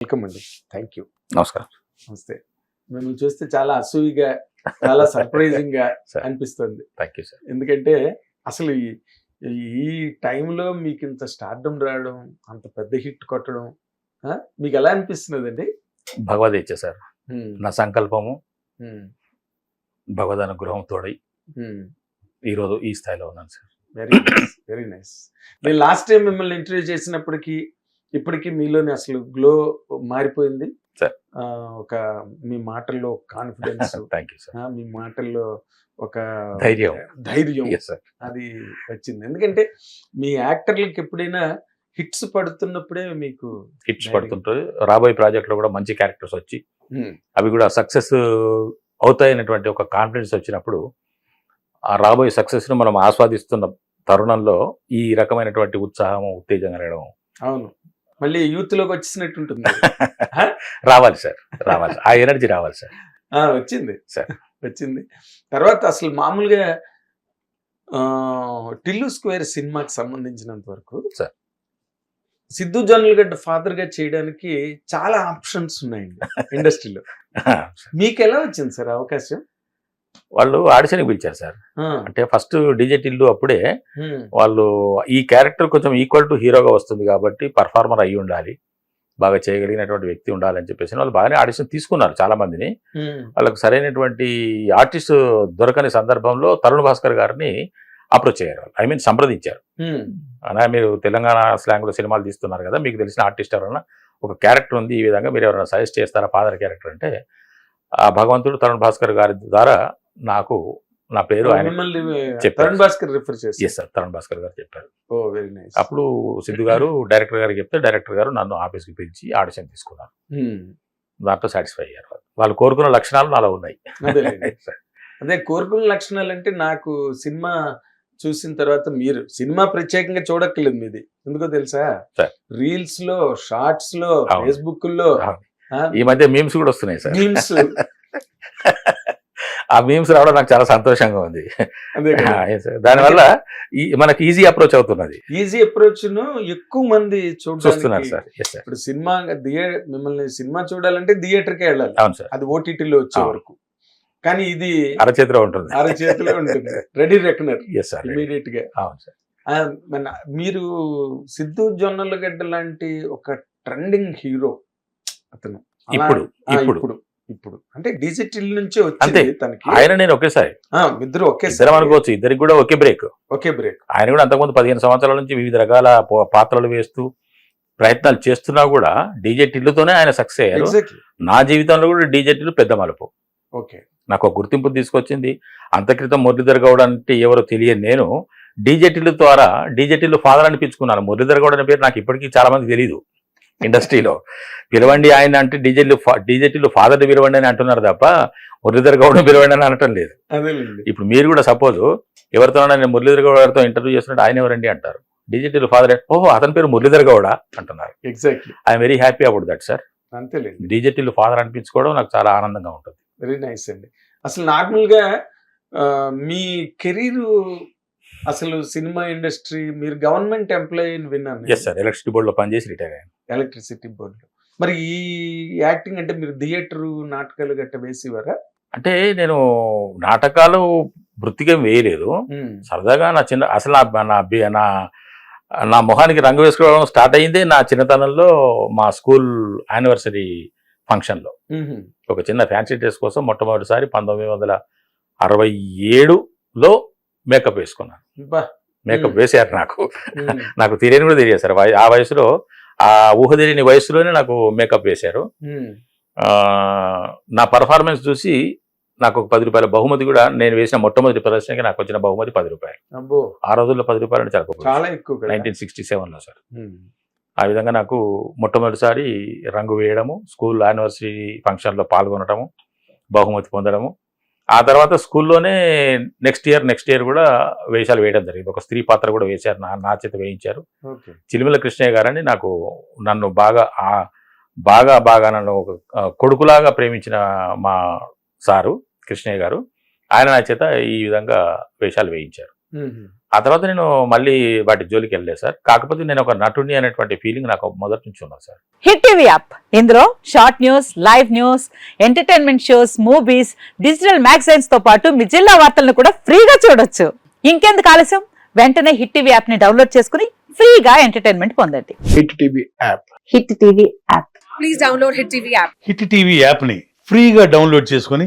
Welcome అండి. Thank you నమస్కారం. నమస్తే. మిమ్మల్ని చూస్తే చాలా అసూయిగా చాలా సర్ప్రైజింగ్గా అనిపిస్తుంది. థ్యాంక్ యూ సార్ ఎందుకంటే అసలు ఈ టైంలో మీకు ఇంత స్టార్డమ్ రావడం అంత పెద్ద హిట్ కొట్టడం? మీకు ఎలా అనిపిస్తున్నదండి? భగవద్ ఇచ్చే సార్ నా సంకల్పము భగవద్ అనుగ్రహం తోడై ఈరోజు ఈ స్థాయిలో ఉన్నాను sir very nice very nice నేను లాస్ట్ టైం మిమ్మల్ని ఇంటర్వ్యూ చేసినప్పటికీ ఇప్పటికీ మీలోని అసలు గ్లో మారిపోయింది. ఒక మీ మాటల్లో కాన్ఫిడెన్స్ థ్యాంక్ యూ సార్ మీ మాటల్లో ఒక ధైర్యం. ధైర్యం అది వచ్చింది. ఎందుకంటే మీ యాక్టర్లకి ఎప్పుడైనా హిట్స్ పడుతున్నప్పుడే మీకు హిట్స్ పడుతుంటారు రాబోయే ప్రాజెక్ట్లో కూడా మంచి క్యారెక్టర్స్ వచ్చి. అవి కూడా సక్సెస్ అవుతాయనేటువంటి ఒక కాన్ఫిడెన్స్ వచ్చినప్పుడు ఆ రాబోయే సక్సెస్ను మనం ఆస్వాదిస్తున్న తరుణంలో ఈ రకమైనటువంటి ఉత్సాహం ఉత్తేజం కలగడం అవును. మళ్ళీ యూత్లోకి వచ్చేసినట్టు ఉంటుంది రావాలి సార్ రావాలి ఆ ఎనర్జీ రావాలి సార్. వచ్చింది. Sir. వచ్చింది. తర్వాత అసలు మామూలుగా టిల్లు స్క్వేర్ సినిమాకి సంబంధించినంత వరకు Sir. సిద్ధు జొన్నలగడ్డ ఫాదర్గా చేయడానికి చాలా ఆప్షన్స్ ఉన్నాయండి ఇండస్ట్రీలో మీకు ఎలా వచ్చింది సార్ అవకాశం? వాళ్ళు ఆడిషన్కి పిలిచారు సార్. అంటే ఫస్ట్ డిజెట్ ఇల్లు అప్పుడే వాళ్ళు ఈ క్యారెక్టర్ కొంచెం ఈక్వల్ టు హీరోగా వస్తుంది కాబట్టి పర్ఫార్మర్ అయ్యి ఉండాలి. బాగా చేయగలిగినటువంటి వ్యక్తి ఉండాలని చెప్పేసి వాళ్ళు బాగానే ఆడిషన్ తీసుకున్నారు చాలా మందిని వాళ్ళకి సరైనటువంటి ఆర్టిస్ట్ దొరకని సందర్భంలో తరుణ్ భాస్కర్ గారిని అప్రోచ్ అయ్యారు ఐ మీన్ సంప్రదించారు. అలా మీరు తెలంగాణ స్లాంగ్లో సినిమాలు తీస్తున్నారు కదా మీకు తెలిసిన ఆర్టిస్ట్ ఎవరైనా ఒక క్యారెక్టర్ ఉంది ఈ విధంగా మీరు ఎవరైనా సజెస్ట్ చేస్తారా ఫాదర్ క్యారెక్టర్ అంటే ఆ భగవంతుడు తరుణ్ భాస్కర్ గారి ద్వారా నాకు నా పేరు. తరుణ్ భాస్కర్ రిఫర్ చేసి సార్ తరుణ్ భాస్కర్ గారు చెప్పారు ఓ వెరీ నైస్ అప్పుడు సిద్ధు గారు డైరెక్టర్ గారికి చెప్తే డైరెక్టర్ గారు నన్ను ఆఫీస్కి పిలిచి ఆడిషన్ తీసుకున్నారు దాంట్లో సాటిస్ఫై అయ్యారు వాళ్ళు. కోరుకున్న లక్షణాలు నాలో ఉన్నాయి. అదే కోరుకున్న లక్షణాలు అంటే నాకు సినిమా చూసిన తర్వాత మీరు సినిమా ప్రత్యేకంగా చూడక్కర్లేదు మీది ఎందుకో తెలుసా. రీల్స్లో షార్ట్స్లో. ఫేస్బుక్లో. ఈ మధ్య మీమ్స్ కూడా వస్తున్నాయి సార్ మీమ్స్ ఆ మీమ్స్ రావడం నాకు చాలా సంతోషంగా ఉంది. దానివల్ల మనకి ఈజీ అప్రోచ్ అవుతున్నది. ఈజీ అప్రోచ్ను ఎక్కువ మంది చూస్తున్నారు సార్ ఇప్పుడు సినిమా మిమ్మల్ని సినిమా చూడాలంటే థియేటర్ కే వెళ్ళాలి. అవును సార్ అది ఓటీటీలో వచ్చే. వరకు. కానీ ఇది అరచేతిలో ఉంటుంది. అరచేతిలో ఉంటుంది. రెడీ రెకనర్ ఇమీడియట్గా అవును సార్ మన మీరు సిద్ధు జొన్నలగడ్డ లాంటి ఒక ట్రెండింగ్ హీరో అతను. ఇప్పుడు. ఇప్పుడు. ఇప్పుడు. అంటే డిజిటల్ నుంచే అంతే. వచ్చింది తనకి. ఆయన నేను ఒకేసారి. ఇద్దరు ఒకే ఇద్దరం అనుకోవచ్చు. ఇద్దరికి కూడా ఒకే బ్రేక్. ఒకే బ్రేక్. ఆయన కూడా అంతకుముందు పదిహేను సంవత్సరాల నుంచి వివిధ రకాల పాత్రలు వేస్తూ ప్రయత్నాలు చేస్తున్నా కూడా డీజే టిల్లుతోనే ఆయన సక్సెస్ అయ్యారు. నా జీవితంలో కూడా డీజే టిల్లు పెద్ద మలుపు. ఓకే. నాకు ఒక గుర్తింపు తీసుకొచ్చింది. అంతక్రితం మురళీధర్ గౌడ్ అంటే ఎవరో తెలియని నేను డీజెటిల్ ద్వారా డీజెటిల్ ఫాదర్ అనిపించుకున్నాను. మురళీధర్ గౌడ్ అనే పేరు నాకు ఇప్పటికీ చాలా మంది తెలియదు ఇండస్ట్రీలో. పిలవండి ఆయన అంటే డీజెట్లు డీజెటిల్ ఫాదర్ పిలవండి అని అంటున్నారు తప్ప మురళీధర్ గౌడ్ పిలవండి అని అనటం లేదు. ఇప్పుడు మీరు కూడా సపోజ్ ఎవరితో నేను మురళీధర్ గౌడ్ గారితో ఇంటర్వ్యూ చేస్తున్నట్టు ఆయన ఎవరండి అంటారు? డిజిటల్ ఫాదర్ ఓహో అతని పేరు మురళీధర్ గౌడ అంటున్నారు. Exactly I'm very happy about that sir. అంతేలేండి. డిజిటల్ ఫాదర్ అనిపించుకోవడం నాకు చాలా ఆనందంగా ఉంటుంది. వెరీ నైస్ అండి. అసలు నార్మల్గా ఆ, మీ కెరీర్ అసలు సినిమా ఇండస్ట్రీ మీరు గవర్నమెంట్ ఎంప్లాయీ అని విన్నాను ఎస్ సార్ ఎలక్ట్రిసిటీ బోర్డులో పనిచేసి రిటైర్ అయ్యాను. ఎలక్ట్రిసిటీ బోర్డు మరి ఈ యాక్టింగ్ అంటే మీరు థియేటర్ నాటకాలు గట్ట వేసేవారా? అంటే నేను నాటకాలు వృత్తిగా వేయలేదు. సరదాగా నా చిన్న అసలు నా నా నా నా మొహానికి రంగు వేసుకోవడం స్టార్ట్ అయిందే నా చిన్నతనంలో మా స్కూల్ యానివర్సరీ ఫంక్షన్లో. ఒక చిన్న ఫ్యాన్సీ డ్రెస్ కోసం మొట్టమొదటిసారి పంతొమ్మిది వందల అరవై ఏడులో మేకప్ వేసుకున్నాను మేకప్. వేశారు నాకు. నాకు తెలియని కూడా తెలియదు సార్. ఆ వయసులో ఆ ఊహ తెలియని వయసులోనే నాకు మేకప్ వేశారు. నా పర్ఫార్మెన్స్ చూసి నాకు ఒక పది రూపాయల బహుమతి కూడా నేను వేసిన మొట్టమొదటి ప్రదర్శనకి నాకు వచ్చిన బహుమతి పది రూపాయలు. ఆ రోజుల్లో పది రూపాయలు అంటే చాలా చాలా ఎక్కువ నైన్టీన్ సిక్స్టీ సెవెన్లో సార్. ఆ విధంగా నాకు మొట్టమొదటిసారి రంగు వేయడము స్కూల్ యానివర్సరీ ఫంక్షన్లో పాల్గొనడము బహుమతి పొందడము ఆ తర్వాత స్కూల్లోనే నెక్స్ట్ ఇయర్ నెక్స్ట్ ఇయర్ కూడా వేషాలు వేయడం జరిగింది. ఒక స్త్రీ పాత్ర కూడా వేశారు. నా నా చేత వేయించారు. చిలిమిల కృష్ణయ్య గారని నాకు నన్ను బాగా ఆ బాగా బాగా నన్ను ఒక కొడుకులాగా ప్రేమించిన మా సారు కృష్ణయ్య గారు ఆయన నా చేత ఈ విధంగా వేషాలు వేయించారు. ఆ తర్వాత నేను మళ్ళీ వాటి జోలికి వెళ్ళలేదు సార్. కాకపోతే నేను ఒక నటుని అనేటువంటి ఫీలింగ్ నాకు మొదటి నుంచి ఉన్నది సార్. హిట్ టీవీ యాప్ ఇందులో short news live news entertainment shows movies digital మ్యాగజైన్స్తో పాటు మీ జిల్లా వార్తలను కూడా ఫ్రీగా చూడొచ్చు. ఇంకెందుకు ఆలస్యం? వెంటనే హిట్ టీవీ యాప్ని డౌన్లోడ్ చేసుకుని ఫ్రీగా ఎంటర్టైన్మెంట్ పొందండి. Hit TV app hit TV app please download Hit TV app. Hit TV యాప్ని ఫ్రీగా డౌన్లోడ్ చేసుకొని